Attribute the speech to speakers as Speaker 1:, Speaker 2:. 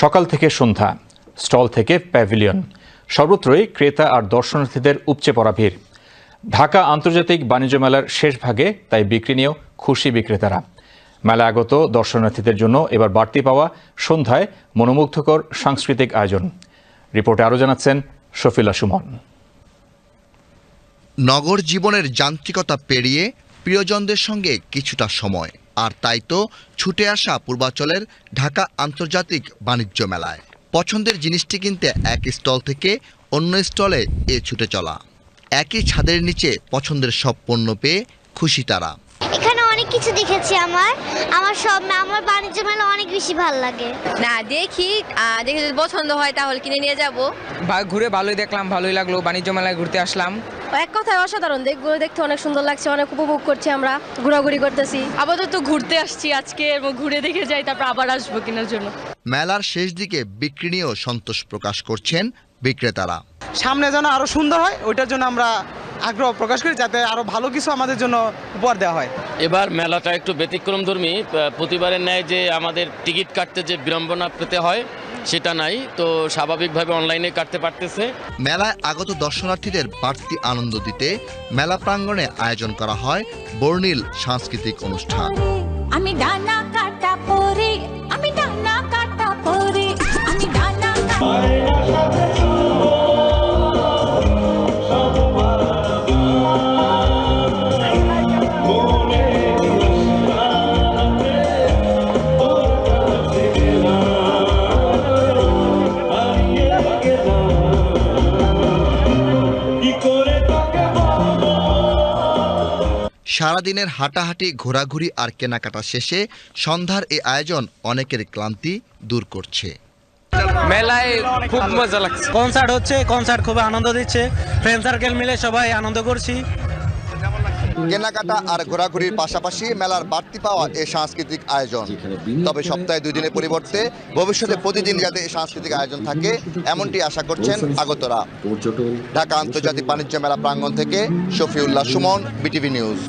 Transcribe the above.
Speaker 1: সকাল থেকে সন্ধ্যা, স্টল থেকে প্যাভিলিয়ন। সর্বত্রই ক্রেতা আর দর্শনার্থীদের উপচে পড়া ভিড়। ঢাকা আন্তর্জাতিক বাণিজ্য মেলার শেষ ভাগে তাই বিক্রি নিয়েও খুশি বিক্রেতারা। মেলা আগত দর্শনার্থীদের জন্য এবার বাড়তি পাওয়া সন্ধ্যায় মনোমুগ্ধকর সাংস্কৃতিক আয়োজন। রিপোর্টে আরও জানাচ্ছেন শফিলা সুমন।
Speaker 2: নগর জীবনের যান্ত্রিকতা পেরিয়ে প্রিয়জনদের সঙ্গে কিছুটা সময়। আর তাই তো ছুটে আসা পূর্বাচলের ঢাকা আন্তর্জাতিক বাণিজ্য মেলায়। পছন্দের জিনিসটি কিনতে এক স্টল থেকে অন্য স্টলে এ ছুটে চলা। একই ছাদের নিচে পছন্দের সব পণ্য পেয়ে খুশি তারা।
Speaker 3: অনেক কিছু দেখেছি আমার। আমার সব আমার বাণিজ্য মেলা অনেক বেশি ভালো লাগে।
Speaker 4: না দেখি দেখে যদি পছন্দ হয় তাহলে কিনে নিয়ে যাব।
Speaker 5: ঘুরে ভালোই দেখলাম ভালোই লাগল বাণিজ্য মেলায় ঘুরতে আসলাম।
Speaker 6: এক কথায় অসাধারণ দেখগুলো দেখতে অনেক সুন্দর লাগছে অনেক উপভোগ করছি আমরা ঘোরাঘুরি করতেছি।
Speaker 7: আপাতত ঘুরতে আসছি আজকে এবং ঘুরে দেখে যাই তারপর আবার আসব কেনার জন্য।
Speaker 2: মেলার শেষ দিকে বিক্রি নিয়েও সন্তোষ প্রকাশ করছেন বিক্রেতারা।
Speaker 8: সামনে যেন আরও সুন্দর হয় ওইটার জন্য আমরা আগ্রহ প্রকাশ করি যাতে আরও ভালো কিছু আমাদের জন্য উপহার দেওয়া হয়।
Speaker 9: এবার মেলাটা একটু ব্যতিক্রম ধর্মী প্রতিবারের ন্যায় যে আমাদের টিকিট কাটতে যে বিড়ম্বনা পেতে হয় সেটা নাই। তো স্বাভাবিকভাবে অনলাইনে কাটতে পারতেছে।
Speaker 2: মেলায় আগত দর্শনার্থীদের বাড়তি আনন্দ দিতে মেলা প্রাঙ্গণে আয়োজন করা হয় বর্ণিল সাংস্কৃতিক অনুষ্ঠান।
Speaker 10: আমি ডানা কাটা পরে
Speaker 2: সারাদিনের হাঁটাহাঁটি ঘোরাঘুরি আর কেনাকাটা শেষে সন্ধ্যার এই আয়োজন অনেকের ক্লান্তি দূর করছে।
Speaker 5: মেলায় খুব মজা লাগছে।
Speaker 11: কনসার্ট হচ্ছে কনসার্ট খুব আনন্দ দিচ্ছে। ফ্রেন্ড সার্কেল মিলে সবাই আনন্দ করছি।
Speaker 2: কেনাকাটা আর ঘোরাঘুরির পাশাপাশি মেলার বাড়তি পাওয়া এই সাংস্কৃতিক আয়োজন। তবে সপ্তাহে দুই দিনের পরিবর্তে ভবিষ্যতে প্রতিদিন যাতে এই সাংস্কৃতিক আয়োজন থাকে এমনটি আশা করছেন আগতরা ঢাকা আন্তর্জাতিক বাণিজ্য মেলা প্রাঙ্গণ থেকে শফিউল্লাহ সুমন বিটিভি নিউজ।